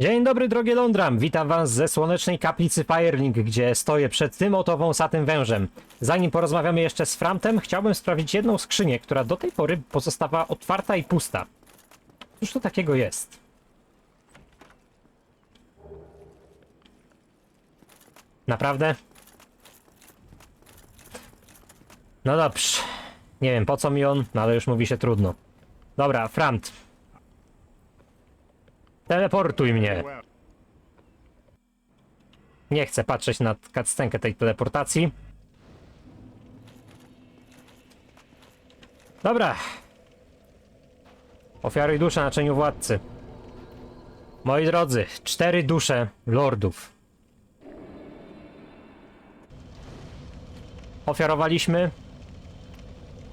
Dzień dobry, drogie Londram. Witam was ze słonecznej kaplicy Firelink, gdzie stoję przed tym oto wąsatym wężem. Zanim porozmawiamy jeszcze z Framtem, chciałbym sprawdzić jedną skrzynię, która do tej pory pozostawała otwarta i pusta. Cóż to takiego jest? Naprawdę? No dobrze. Nie wiem po co mi on, no ale już mówi się trudno. Dobra, Framt. Teleportuj mnie. Nie chcę patrzeć na cutscenkę tej teleportacji. Dobra. Ofiaruj duszę naczyniu władcy. Moi drodzy, cztery dusze lordów. Ofiarowaliśmy.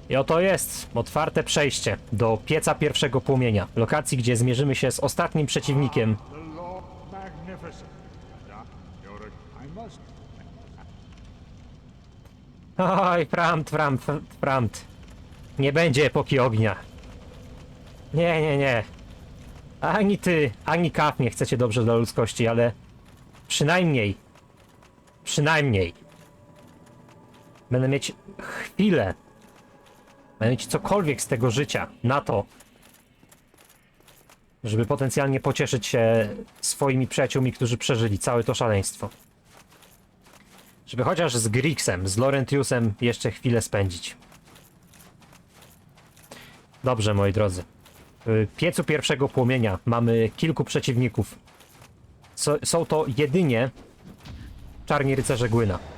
I oto jest otwarte przejście do pieca pierwszego płomienia. Lokacji, gdzie zmierzymy się z ostatnim przeciwnikiem. Oj, Framt, Framt, Framt. Nie będzie epoki ognia. Nie, nie, nie. Ani ty, ani Kaf nie chcecie dobrze dla ludzkości, ale przynajmniej, przynajmniej będę mieć chwilę, będę mieć cokolwiek z tego życia na to, żeby potencjalnie pocieszyć się swoimi przyjaciółmi, którzy przeżyli całe to szaleństwo. Żeby chociaż z Grixem, z Laurentiusem jeszcze chwilę spędzić. Dobrze, moi drodzy. W piecu pierwszego płomienia mamy kilku przeciwników. Są to jedynie czarni rycerze Głyna.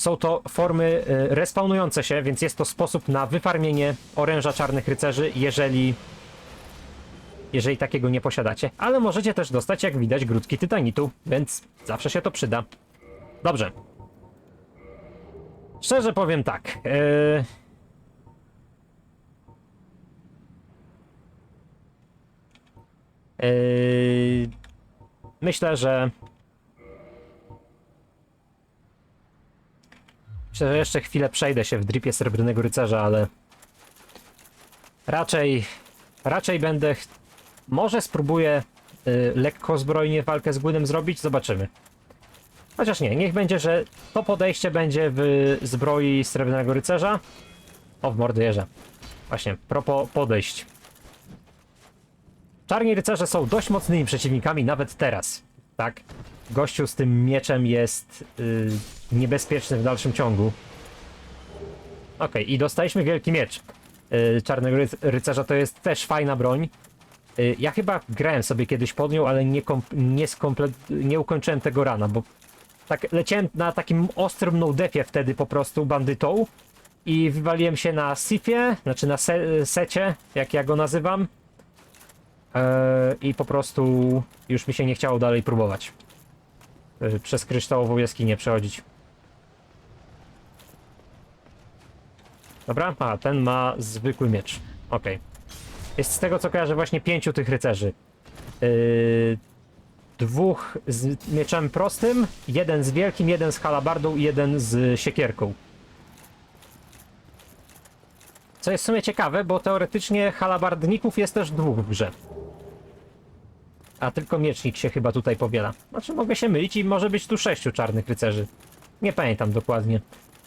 Są to formy y, respawnujące się, więc jest to sposób na wyfarmienie oręża czarnych rycerzy, jeżeli jeżeli takiego nie posiadacie. Ale możecie też dostać, jak widać, grudki tytanitu, więc zawsze się to przyda. Dobrze. Szczerze powiem tak. Yy... Yy... Myślę, że. Myślę, że jeszcze chwilę przejdę się w dripie srebrnego rycerza, ale. Raczej. Raczej będę. Może spróbuję yy, lekko zbrojnie walkę z Gwynem zrobić? Zobaczymy. Chociaż nie, niech będzie, że to podejście będzie w zbroi Srebrnego Rycerza. O, w morderze. Właśnie, propos podejść. Czarni rycerze są dość mocnymi przeciwnikami nawet teraz. Tak? Gościu z tym mieczem jest yy, niebezpieczny w dalszym ciągu. Okej, i dostaliśmy wielki miecz. Yy, Czarnego ryc- rycerza to jest też fajna broń. Yy, ja chyba grałem sobie kiedyś pod nią, ale nie, nie, nie ukończyłem tego rana, bo tak leciałem na takim ostrym no-defie wtedy po prostu bandytą i wywaliłem się na sifie, znaczy na se secie, jak ja go nazywam. Eee, I po prostu już mi się nie chciało dalej próbować. Eee, przez kryształową jaskinię przechodzić. Dobra, a ten ma zwykły miecz. Okej. Jest z tego co kojarzę właśnie pięciu tych rycerzy. Yy, dwóch z mieczem prostym, jeden z wielkim, jeden z halabardą i jeden z siekierką. Co jest w sumie ciekawe, bo teoretycznie halabardników jest też dwóch w grze. A tylko miecznik się chyba tutaj powiela. Znaczy mogę się mylić i może być tu sześciu czarnych rycerzy. Nie pamiętam dokładnie.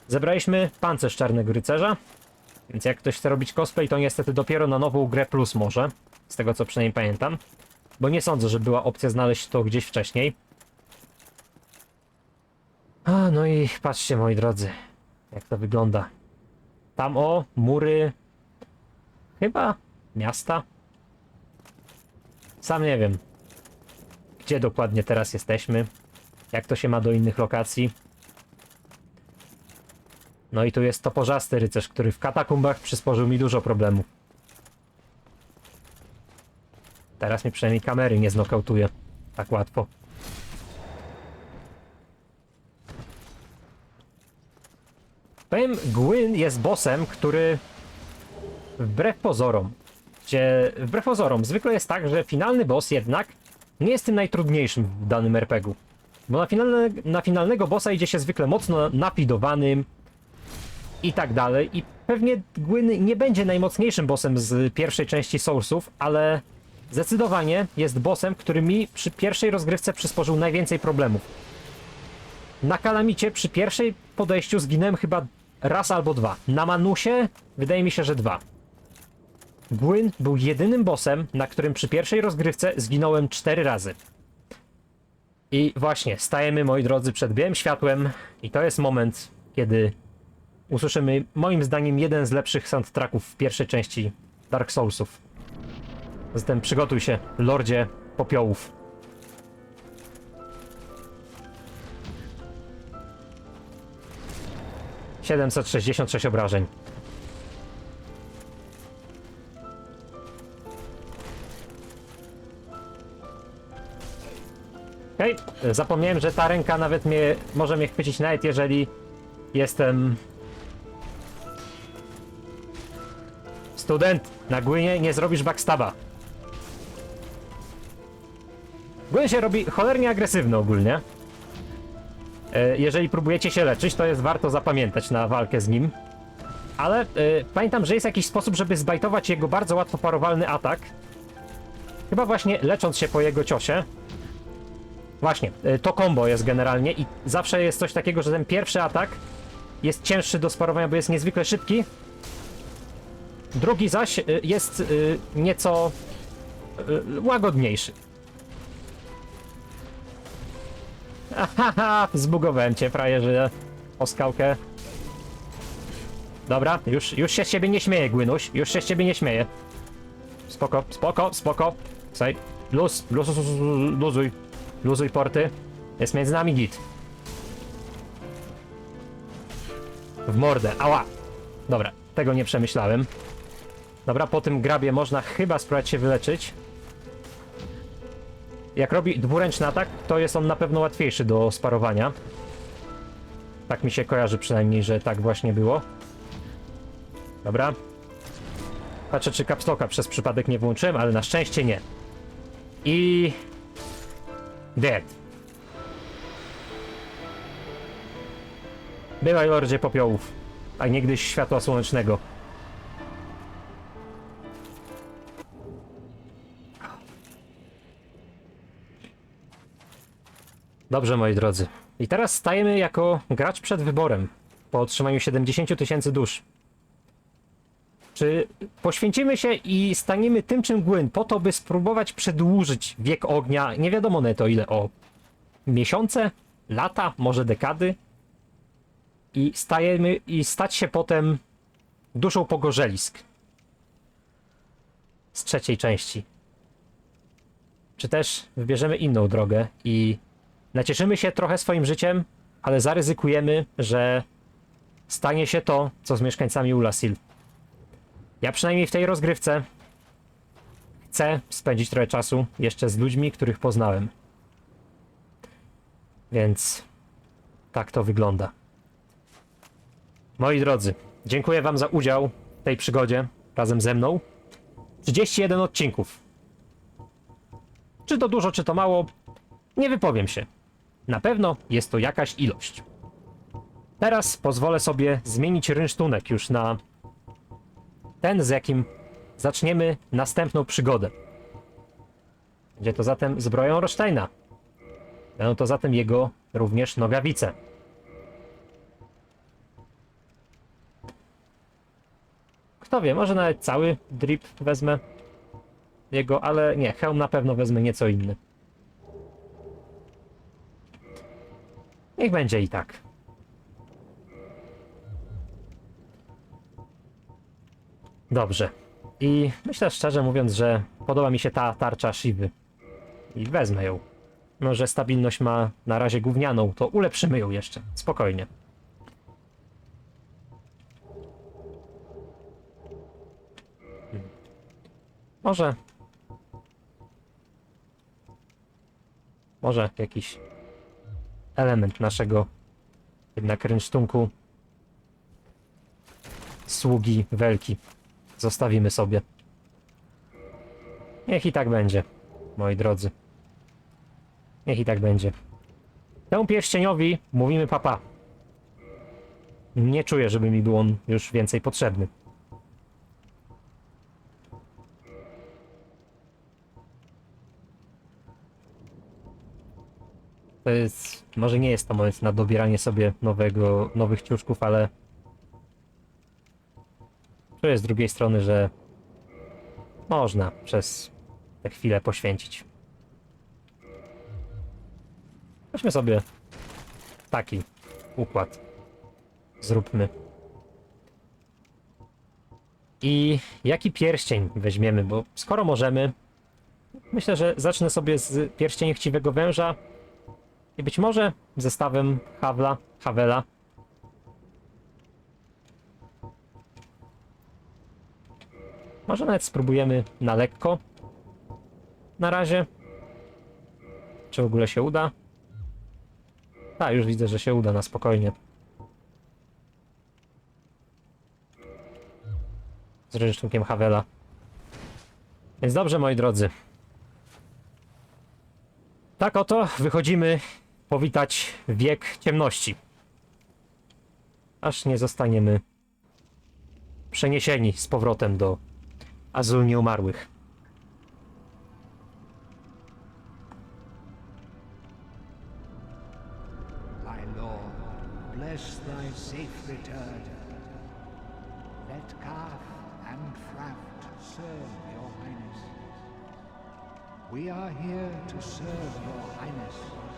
Zebraliśmy pancerz czarnego rycerza. Więc jak ktoś chce robić cosplay, to niestety dopiero na nową grę plus może. Z tego co przynajmniej pamiętam. Bo nie sądzę, że była opcja znaleźć to gdzieś wcześniej. A, no i patrzcie, moi drodzy, jak to wygląda. Tam o, mury. Chyba miasta. Sam nie wiem, gdzie dokładnie teraz jesteśmy. Jak to się ma do innych lokacji. No i tu jest toporzasty rycerz, który w katakumbach przysporzył mi dużo problemów. Teraz mnie przynajmniej kamery nie znokautuje tak łatwo. Powiem, Gwyn jest bossem, który wbrew pozorom, gdzie wbrew pozorom zwykle jest tak, że finalny boss jednak nie jest tym najtrudniejszym w danym RPG-u. Bo na, finalne, na finalnego bossa idzie się zwykle mocno nafidowanym i tak dalej. I pewnie Gwyn nie będzie najmocniejszym bossem z pierwszej części Soulsów, ale zdecydowanie jest bossem, który mi przy pierwszej rozgrywce przysporzył najwięcej problemów. Na Kalamicie przy pierwszej podejściu zginąłem chyba raz albo dwa. Na Manusie wydaje mi się, że dwa. Gwyn był jedynym bossem, na którym przy pierwszej rozgrywce zginąłem cztery razy. I właśnie, stajemy, moi drodzy, przed białym światłem i to jest moment, kiedy usłyszymy, moim zdaniem, jeden z lepszych soundtracków w pierwszej części Dark Soulsów. Zatem przygotuj się, Lordzie Popiołów. Siedemset sześćdziesiąt sześć obrażeń. Okej, zapomniałem, że ta ręka nawet mnie może mnie chwycić nawet jeżeli jestem student na Głynie nie zrobisz backstaba. Gwyn się robi cholernie agresywny ogólnie. E, Jeżeli próbujecie się leczyć, to jest warto zapamiętać na walkę z nim. Ale e, pamiętam, że jest jakiś sposób, żeby zbajtować jego bardzo łatwo parowalny atak. Chyba właśnie lecząc się po jego ciosie. Właśnie, y, to combo jest generalnie i zawsze jest coś takiego, że ten pierwszy atak jest cięższy do sparowania, bo jest niezwykle szybki. Drugi zaś y, jest y, nieco y, łagodniejszy. Ahaha, zbugowałem cię, frajerze, o skałkę. Dobra, już, już się z ciebie nie śmieje, Głynuś, już się z ciebie nie śmieje. Spoko, spoko, spoko. Słuchaj, luz, luz, luz, luz, luzuj. Luzuj porty. Jest między nami git. W mordę. Ała! Dobra, tego nie przemyślałem. Dobra, po tym grabie można chyba spróbować się wyleczyć. Jak robi dwuręczny atak, to jest on na pewno łatwiejszy do sparowania. Tak mi się kojarzy przynajmniej, że tak właśnie było. Dobra. Patrzę, czy kapstoka przez przypadek nie włączyłem, ale na szczęście nie. I Dead. Bywaj lordzie popiołów, a niegdyś światła słonecznego. Dobrze, moi drodzy. I teraz stajemy jako gracz przed wyborem po otrzymaniu 70 000 tysięcy dusz. Czy poświęcimy się i staniemy tym czym Gwyn po to, by spróbować przedłużyć wiek ognia, nie wiadomo na to ile, o miesiące, lata, może dekady i stajemy i stać się potem duszą pogorzelisk z trzeciej części. Czy też wybierzemy inną drogę i nacieszymy się trochę swoim życiem, ale zaryzykujemy, że stanie się to, co z mieszkańcami Ulasil. Ja przynajmniej w tej rozgrywce chcę spędzić trochę czasu jeszcze z ludźmi, których poznałem. Więc tak to wygląda. Moi drodzy, dziękuję Wam za udział w tej przygodzie razem ze mną. 31 odcinków. Czy to dużo, czy to mało? Nie wypowiem się. Na pewno jest to jakaś ilość. Teraz pozwolę sobie zmienić rynsztunek już na ten, z jakim zaczniemy następną przygodę. Będzie to zatem zbroją Rosztajna. Będą to zatem jego również nogawice. Kto wie, może nawet cały drip wezmę jego, ale nie, hełm na pewno wezmę nieco inny. Niech będzie i tak. Dobrze. I myślę szczerze mówiąc, że podoba mi się ta tarcza Shivy. I wezmę ją. No, że stabilność ma na razie gównianą, to ulepszymy ją jeszcze. Spokojnie. Może... Może jakiś element naszego jednak rynsztunku sługi Welki zostawimy sobie. Niech i tak będzie, moi drodzy. Niech i tak będzie. Temu pierścieniowi mówimy papa. Nie czuję, żeby mi był on już więcej potrzebny. To jest, może nie jest to moment na dobieranie sobie nowego, nowych ciuszków, ale czuję z drugiej strony, że można przez tę chwilę poświęcić. Weźmy sobie taki układ. Zróbmy. I jaki pierścień weźmiemy, bo skoro możemy, myślę, że zacznę sobie z pierścienia chciwego węża i być może zestawem Hawla, Havela. Może nawet spróbujemy na lekko. Na razie. Czy w ogóle się uda? Tak, już widzę, że się uda na spokojnie. Z rynsztunkiem Havela. Więc dobrze, moi drodzy. Tak oto wychodzimy powitać wiek ciemności. Aż nie zostaniemy przeniesieni z powrotem do Azul Nieumarłych. Bless thy safe return. Let Calf and Fraft serve your highness. We are here to serve your highness.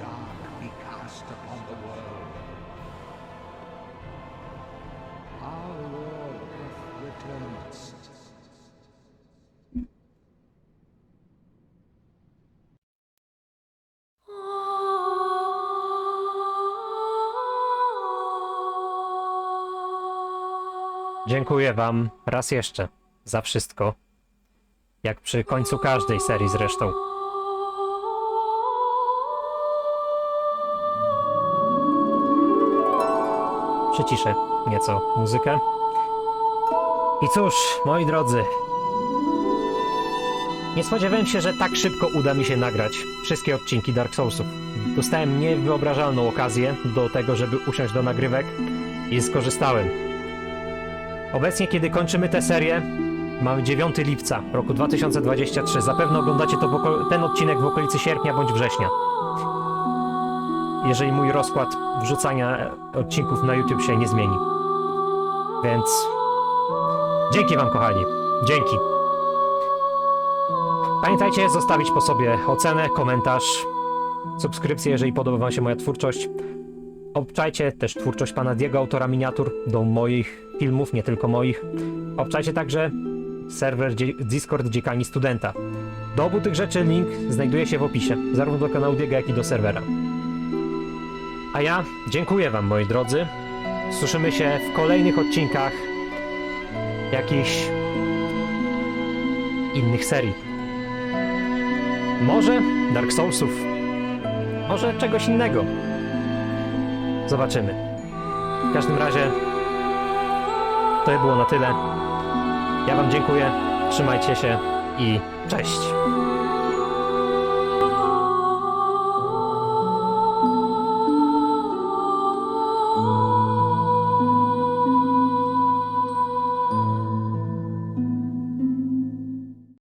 Dark be cast upon the world. Our hath returned. Dziękuję Wam raz jeszcze za wszystko. Jak przy końcu każdej serii zresztą. Przyciszę nieco muzykę. I cóż, moi drodzy, nie spodziewałem się, że tak szybko uda mi się nagrać wszystkie odcinki Dark Soulsów. Dostałem niewyobrażalną okazję do tego, żeby usiąść do nagrywek i skorzystałem. Obecnie, kiedy kończymy tę serię, mamy 9 lipca roku 2023. Zapewne oglądacie to ten odcinek w okolicy sierpnia bądź września. Jeżeli mój rozkład wrzucania odcinków na YouTube się nie zmieni. Więc dzięki Wam, kochani. Dzięki. Pamiętajcie zostawić po sobie ocenę, komentarz, subskrypcję, jeżeli podoba Wam się moja twórczość. Obczajcie też twórczość pana Diego, autora miniatur, do moich filmów, nie tylko moich. Obczajcie także serwer Discord Dziekani Studenta. Do obu tych rzeczy link znajduje się w opisie, zarówno do kanału Diego, jak i do serwera. A ja dziękuję wam, moi drodzy. Słyszymy się w kolejnych odcinkach jakichś innych serii. Może Dark Soulsów, może czegoś innego. Zobaczymy. W każdym razie to było na tyle. Ja Wam dziękuję, trzymajcie się i cześć.